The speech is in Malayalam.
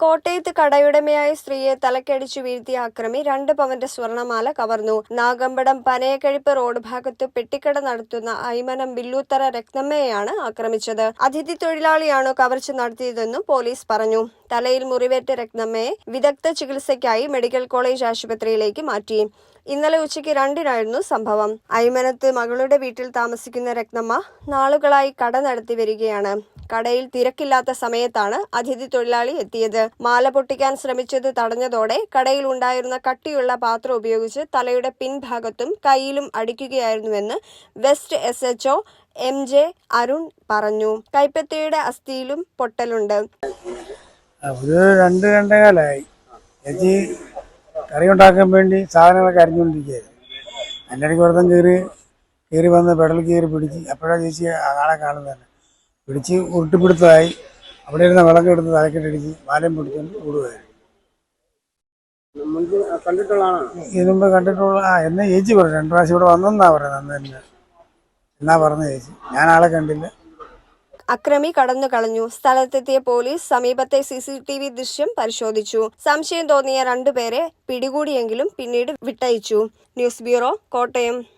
കോട്ടയത്ത് കടയുടമയായ സ്ത്രീയെ തലക്കടിച്ചു വീഴ്ത്തിയ അക്രമി രണ്ട് പവന്റെ സ്വർണമാല കവർന്നു. നാഗമ്പടം പനയക്കഴിപ്പ് റോഡ് ഭാഗത്ത് പെട്ടിക്കട നടത്തുന്ന ഐമനം ബില്ലൂത്തറ രത്നമ്മയെയാണ് ആക്രമിച്ചത്. അതിഥി തൊഴിലാളിയാണോ കവർച്ച നടത്തിയതെന്നും പോലീസ് പറഞ്ഞു. തലയിൽ മുറിവേറ്റ രക്തമ്മയെ വിദഗ്ധ ചികിത്സയ്ക്കായി മെഡിക്കൽ കോളേജ് ആശുപത്രിയിലേക്ക് മാറ്റി. ഇന്നലെ ഉച്ചയ്ക്ക് രണ്ടിനായിരുന്നു സംഭവം. അയ്മനത്ത് മകളുടെ വീട്ടിൽ താമസിക്കുന്ന രക്തമ്മ നാളുകളായി കട നടത്തി വരികയാണ്. കടയിൽ തിരക്കില്ലാത്ത സമയത്താണ് അതിഥി തൊഴിലാളി എത്തിയത്. മാല പൊട്ടിക്കാൻ ശ്രമിച്ചത് തടഞ്ഞതോടെ കടയിൽ ഉണ്ടായിരുന്ന കട്ടിയുള്ള പാത്രം ഉപയോഗിച്ച് തലയുടെ പിൻഭാഗത്തും കൈയിലും അടിക്കുകയായിരുന്നുവെന്ന് west S HO M J Arun പറഞ്ഞു. കൈപ്പത്തിയുടെ അസ്ഥിയിലും പൊട്ടലുണ്ട്. ഒരു രണ്ട് രണ്ടേകാലായി. ചേച്ചി കറി ഉണ്ടാക്കാൻ വേണ്ടി സാധനങ്ങളൊക്കെ അരിഞ്ഞുകൊണ്ടിരിക്കുകയായിരുന്നു. അതിന്റെ ഇടയ്ക്ക് വെറുതെ കയറി കയറി വന്ന് പെടൽ കയറി പിടിച്ച് അപ്പോഴാണ് ചേച്ചി ആളെ കാണുന്നത് പിടിച്ച് ഉരുട്ടിപ്പിടുത്തതായി. അവിടെ ഇരുന്ന വിളക്കെടുത്ത് തലക്കെട്ടിടിച്ച് വാലം മാലയും പിടിച്ചുകൊണ്ട് കൂടുകയായിരുന്നു ഇതിനു മുമ്പ് കണ്ടിട്ടുള്ള ആ എന്നെ ചേച്ചി പറഞ്ഞു. രണ്ടു പ്രാവശ്യം ഇവിടെ വന്നെന്നാ പറയുന്നത്. അന്ന് തന്നെ. എന്നാ പറഞ്ഞ ചേച്ചി? ഞാൻ ആളെ കണ്ടില്ല. അക്രമി കടന്നു കളഞ്ഞു. സ്ഥലത്തെത്തിയ പോലീസ് സമീപത്തെ സിസിടിവി ദൃശ്യം പരിശോധിച്ചു. സംശയം തോന്നിയ രണ്ടുപേരെ പിടികൂടിയെങ്കിലും പിന്നീട് വിട്ടയച്ചു. News bureau Kottayam.